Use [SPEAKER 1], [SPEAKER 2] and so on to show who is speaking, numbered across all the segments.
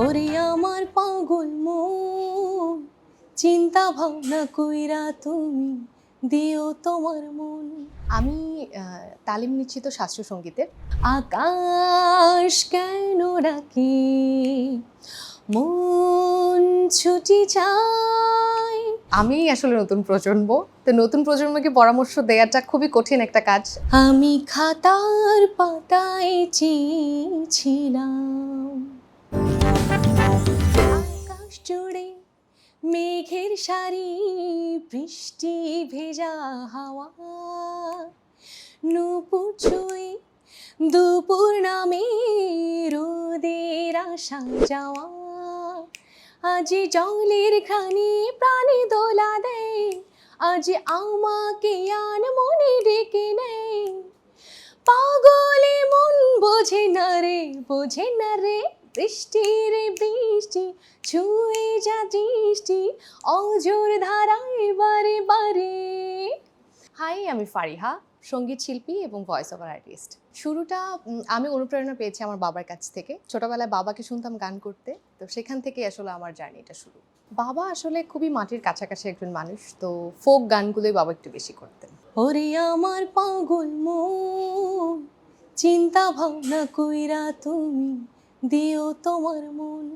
[SPEAKER 1] ওরে আমার পাগল মন, চিন্তা ভাবনা কইরা তুমি দিও তোমার মন।
[SPEAKER 2] আমি তালিম নিচ্ছি তো শাস্ত্রীয় সঙ্গীতের।
[SPEAKER 1] আকাশ কেন ডাকে? মন ছুটি চাই
[SPEAKER 2] আমি আসলে নতুন প্রজন্ম। তো নতুন প্রজন্মকে পরামর্শ দেওয়াটা খুবই কঠিন একটা কাজ।
[SPEAKER 1] আমি খাতার পাতায় চেয়েছিলাম। মেঘের সারি, বৃষ্টি ভেজা হাওয়া। নুপুর ছুঁয়ে দুপুর নামে রোদের আশা যাওয়া। আজি জলের খানি প্রাণে দোলা দেয়। আজ আমাকে আন মনে ডেকে নেই পাগলে মন বোঝে না রে, বোঝে না রে বৃষ্টি রে বৃষ্টি, ছুঁয়ে যা দৃষ্টি, অজোর ধারায় বারে বারে।
[SPEAKER 2] হাই, আমি ফারিহা, সংগীত শিল্পী এবং ভয়েস ওভার আর্টিস্ট শুরুটা আমি অনুপ্রেরণা পেয়েছি আমার বাবার কাছ থেকে। ছোটবেলায় বাবাকে শুনতাম গান করতে, তো সেখান থেকে আসলে আমার জার্নিটা শুরু। বাবা আসলে খুবই মাটির কাছাকাছি একজন মানুষ, তো ফোক গানগুলোই বাবা একটু বেশি করতেন।
[SPEAKER 1] ওরে আমার পাগল মন, চিন্তা ভাবনা কইরা তুমি দিও তোমার মন,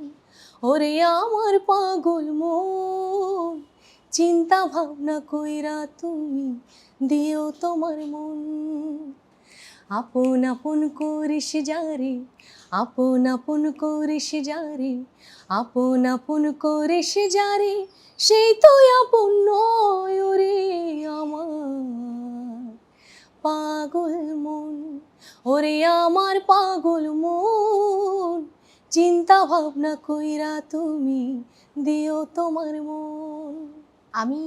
[SPEAKER 1] ওরে আমার পাগল মন। চিন্তা ভাবনা কইরা তুমি দিও তোমার মন। আপন আপন করিস যারে আপন আপন করিস যারে আপন আপন করিস যারে সেই তো আপন নয় রে আমার। পাগল মন। ওরে আমার পাগল মন, চিন্তা ভাবনা কইরা তুমি দিও তোমার মন।
[SPEAKER 2] আমি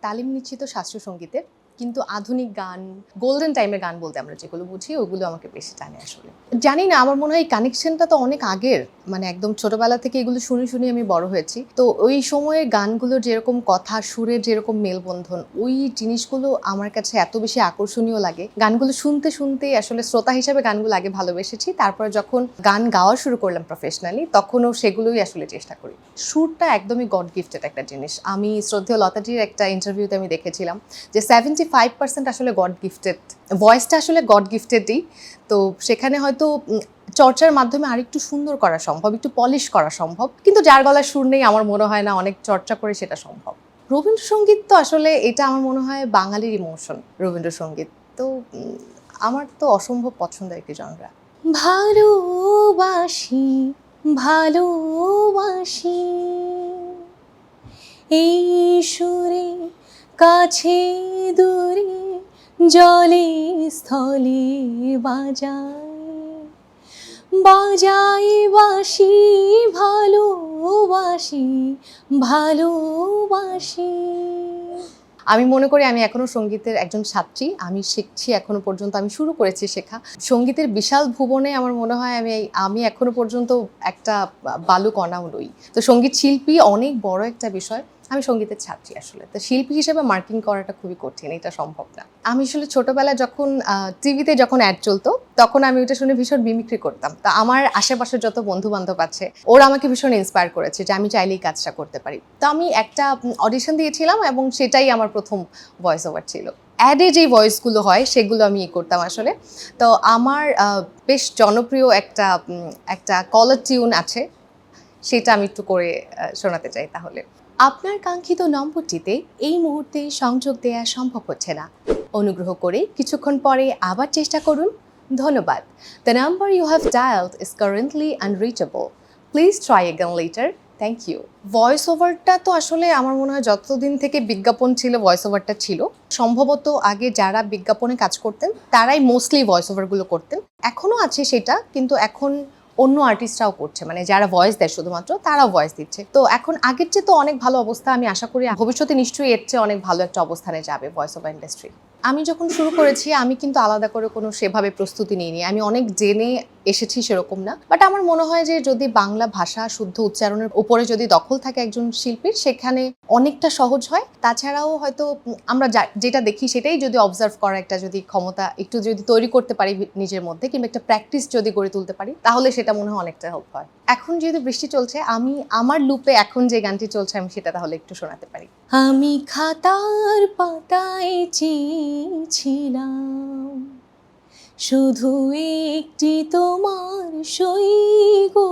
[SPEAKER 2] তালিম নিচ্ছি তো শাস্ত্রীয় সঙ্গীতের কিন্তু আধুনিক গান গোল্ডেন টাইমের গান বলতে আমরা যেগুলো বুঝি, ওগুলো আমাকে বেশি টানে আসলে। জানি না, আমার মনে হয় এই কানেকশনটা তো অনেক আগের। মানে একদম ছোটবেলা থেকে এগুলো শুনে শুনে আমি বড় হয়েছি। তো ওই সময়ে গানগুলোর যেরকম কথা সুরের যেরকম মেলবন্ধন, ওই জিনিসগুলো আমার কাছে এত বেশি আকর্ষণীয় লাগে। গানগুলো শুনতে শুনতে আসলে শ্রোতা হিসেবে গানগুলো আগে ভালোবেসেছি। তারপরে যখন গান গাওয়া শুরু করলাম প্রফেশনালি তখনও সেগুলোই আসলে চেষ্টা করি। সুরটা একদমই গড গিফটেড একটা জিনিস। আমি শ্রদ্ধেয় লতাজির একটা ইন্টারভিউতে আমি দেখেছিলাম যে সেভেন্টি ফাইভ পার্সেন্ট আসলে গড গিফটেড ভয়েসটা আসলে গড গিফটেডই তো সেখানে হয়তো চর্চার মাধ্যমে আরেকটু সুন্দর করা সম্ভব, একটু পলিশ করা সম্ভব। কিন্তু যার গলার সুর নেই, আমার মনে হয় না অনেক চর্চা করে সেটা সম্ভব। রবীন্দ্রসঙ্গীত তো আসলে এটা আমার মনে হয় বাঙালির ইমোশন রবীন্দ্রসঙ্গীত। তো আমার তো অসম্ভব পছন্দ একটি জনরা
[SPEAKER 1] ভালোবাসি ভালোবাসি, এই সুরে কাছে দূরে জলে স্থলে বাজায়। বাজাই বাসি, ভালোবাসি ভালোবাসি।
[SPEAKER 2] আমি মনে করি আমি এখনও সঙ্গীতের একজন ছাত্রী, আমি শিখছি এখনও পর্যন্ত, আমি শুরু করেছি শেখা। সঙ্গীতের বিশাল ভুবনে আমার মনে হয় আমি আমি এখনও পর্যন্ত একটা বালু কণাও নই। তো সংগীত শিল্পী অনেক বড় একটা বিষয়। আমি সঙ্গীতের ছাত্রী আসলে। তো শিল্পী হিসেবে মার্কিং করাটা খুবই কঠিন, এটা সম্ভব না। আমি আসলে ছোটবেলায় যখন টিভিতে যখন অ্যাড চলতো, তখন আমি ওটা শুনে ভীষণ বিমিক্রি করতাম। তা আমার আশেপাশের যত বন্ধু বান্ধব আছে, ওরা আমাকে ভীষণ ইন্সপায়ার করেছে যে আমি চাইলেই কাজটা করতে পারি। তো আমি একটা অডিশন দিয়েছিলাম এবং সেটাই আমার প্রথম ভয়েস ওভার ছিল। অ্যাডে যেই ভয়েসগুলো হয়, সেগুলো আমি ই করতাম আসলে। তো আমার বেশ জনপ্রিয় একটা একটা কলার টিউন আছে। সেটা আমি একটু করে শোনাতে চাই তাহলে। আপনার কাঙ্ক্ষিত নম্বরটিতে এই মুহূর্তে সংযোগ দেওয়া সম্ভব হচ্ছে না। অনুগ্রহ করে কিছুক্ষণ পরে আবার চেষ্টা করুন। ধন্যবাদ। The number you have dialled is currently unreachable please try again later thank you voice ওভারটা তো আসলে আমার মনে হয় যতদিন থেকে বিজ্ঞাপন ছিল ভয়েস ওভারটা ছিল। সম্ভবত আগে যারা বিজ্ঞাপনে কাজ করতেন, তারাই মোস্টলি ভয়েস ওভারগুলো করতেন। এখনও আছে সেটা, কিন্তু এখন অন্য আর্টিস্টরাও করছে মানে যারা ভয়েস দেয় শুধুমাত্র তারাও ভয়েস দিচ্ছে। তো এখন আগের চেয়ে তো অনেক ভালো অবস্থা, আমি আশা করি ভবিষ্যতে নিশ্চয়ই এর চেয়ে অনেক ভালো একটা অবস্থানে যাবে ভয়েস অফ ইন্ডাস্ট্রি আমি যখন শুরু করেছি, আমি কিন্তু আলাদা করে কোনো সেভাবে প্রস্তুতি নিইনি। আমি অনেক জেনে এসেছি সেরকম না। বাট আমার মনে হয় যে যদি বাংলা ভাষা শুদ্ধ উচ্চারণের উপরে যদি দখল থাকে একজন শিল্পীর, সেখানে অনেকটা সহজ হয়। তাছাড়াও হয়তো আমরা যেটা দেখি সেটাই যদি অবজার্ভ করার একটা যদি ক্ষমতা একটু যদি তৈরি করতে পারি নিজের মধ্যে কিংবা একটা প্র্যাকটিস যদি গড়ে তুলতে পারি, তাহলে সেটা মনে হয় অনেকটা হেল্প হয়। এখন যেহেতু বৃষ্টি চলছে, আমি আমার লুপে এখন যে গানটি চলছে, আমি সেটা তাহলে একটু শোনাতে পারি।
[SPEAKER 1] আমি খাতার পাতায় চেয়েছিলাম শুধু একটি তোমার সই গো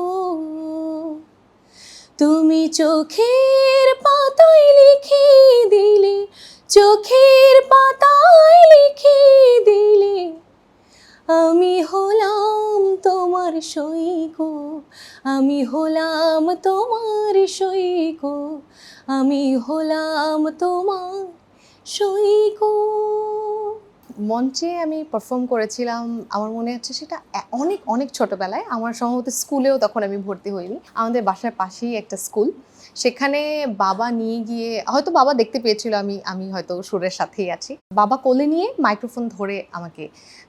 [SPEAKER 1] তুমি চোখের পাতায় লিখে দিলে, চোখের পাতায় লিখে দিলে, আমি হলাম তোমার সই গো আমি হলাম তোমার সই গো আমি হলাম তোমার সৈক
[SPEAKER 2] মঞ্চে আমি পারফর্ম করেছিলাম, আমার মনে হচ্ছে সেটা অনেক অনেক ছোটবেলায়। আমার সম্ভবত স্কুলেও তখন আমি ভর্তি হইনি। আমাদের বাসার পাশেই একটা স্কুল। সেখানে বাবা নিয়ে গিয়ে, হয়তো বাবা দেখতে পেয়েছিল আমি আমি হয়তো সুরের সাথেই আছি। বাবা কোলে নিয়ে মাইক্রোফোন ধরে আমাকে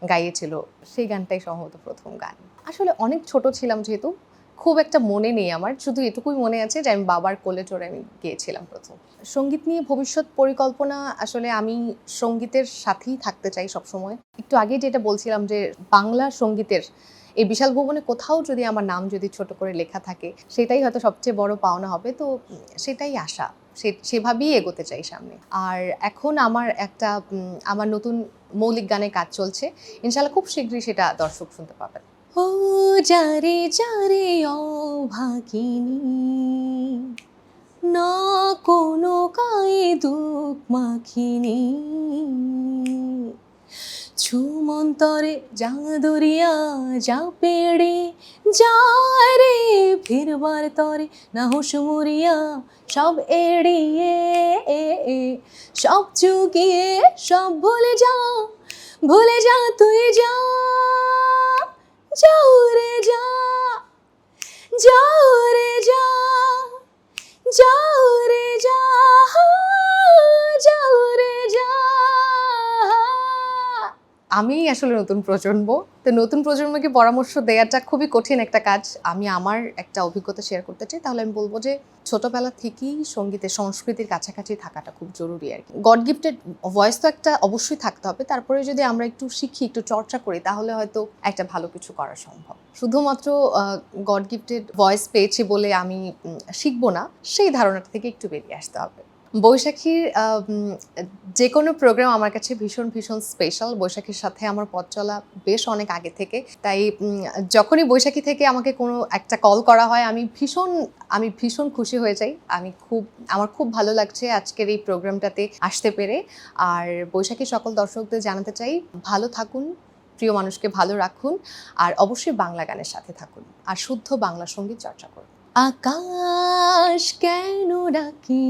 [SPEAKER 2] গাইয়েছিল। সেই গানটাই সম্ভবত প্রথম গান। আসলে অনেক ছোট ছিলাম যেহেতু। খুব একটা মনে নেই আমার। শুধু এটুকুই মনে আছে যে আমি বাবার কোলে চড়ে আমি গিয়েছিলাম প্রথম। সংগীত নিয়ে ভবিষ্যৎ পরিকল্পনা আসলে আমি সঙ্গীতের সাথেই থাকতে চাই সবসময়। একটু আগে যেটা বলছিলাম যে বাংলা সঙ্গীতের এই বিশাল ভবনে কোথাও যদি আমার নাম যদি ছোট করে লেখা থাকে, সেটাই হয়তো সবচেয়ে বড় পাওনা হবে। তো সেটাই আশা। সে, সেভাবেই এগোতে চাই সামনে। আর এখন আমার একটা আমার নতুন মৌলিক গানে কাজ চলছে। ইনশাল্লাহ খুব শীঘ্রই সেটা দর্শক শুনতে পাবেন।
[SPEAKER 1] ও যারে যারে অভাগিনী, না কোনো গায়ে দুঃখ মাখিনি। ছুমন্তরে যা দরিয়া যা পেড়ে, যা রে ফিরবার তরে, না হুশ সব এড়িয়ে, সব চুকিয়ে, সব ভুলে যা ভুলে যা তুই যা। যাও রে যা যাও
[SPEAKER 2] আমি আসলে নতুন প্রজন্ম। তো নতুন প্রজন্মকে পরামর্শ দেওয়াটা খুবই কঠিন একটা কাজ। আমি আমার একটা অভিজ্ঞতা শেয়ার করতে চাই, তাহলে আমি বলব যে ছোটবেলা থেকেই সঙ্গীতের সংস্কৃতির কাছাকাছি থাকাটা খুব জরুরি আর কি। গড গিফটেড ভয়েস তো একটা অবশ্যই থাকতে হবে। তারপরে যদি আমরা একটু শিখি, একটু চর্চা করি, তাহলে হয়তো একটা ভালো কিছু করা সম্ভব। শুধুমাত্র গড গিফটেড ভয়েস পেয়েছি বলে আমি শিখব না, সেই ধারণাটা থেকে একটু বেরিয়ে আসতে হবে। বৈশাখীর যে কোনো প্রোগ্রাম আমার কাছে ভীষণ ভীষণ স্পেশাল বৈশাখীর সাথে আমার পথ চলা বেশ অনেক আগে থেকে। তাই যখনই বৈশাখী থেকে আমাকে কোনো একটা কল করা হয়, আমি ভীষণ আমি ভীষণ খুশি হয়ে যাই। আমি খুব, আমার খুব ভালো লাগছে আজকের এই প্রোগ্রামটাতে আসতে পেরে। আর বৈশাখী সকল দর্শকদের জানাতে চাই, ভালো থাকুন, প্রিয় মানুষকে ভালো রাখুন। আর অবশ্যই বাংলা গানের সাথে থাকুন। আর শুদ্ধ বাংলা সংগীত চর্চা করুন।
[SPEAKER 1] আকাশ কেন ডাকে?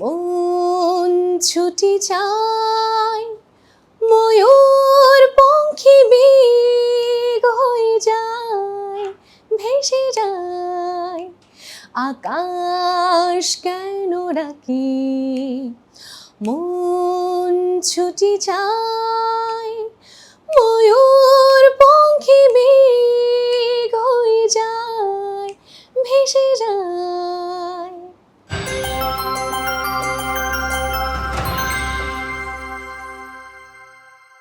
[SPEAKER 1] মন ছুটি চায়, ময়ূর পঙ্খী বেগ হয়ে যায়, ভেসে যায়। আকাশ কেন ডাকে? মন ছুটি চায়, ময়ূর পঙ্খী বেগ 一袭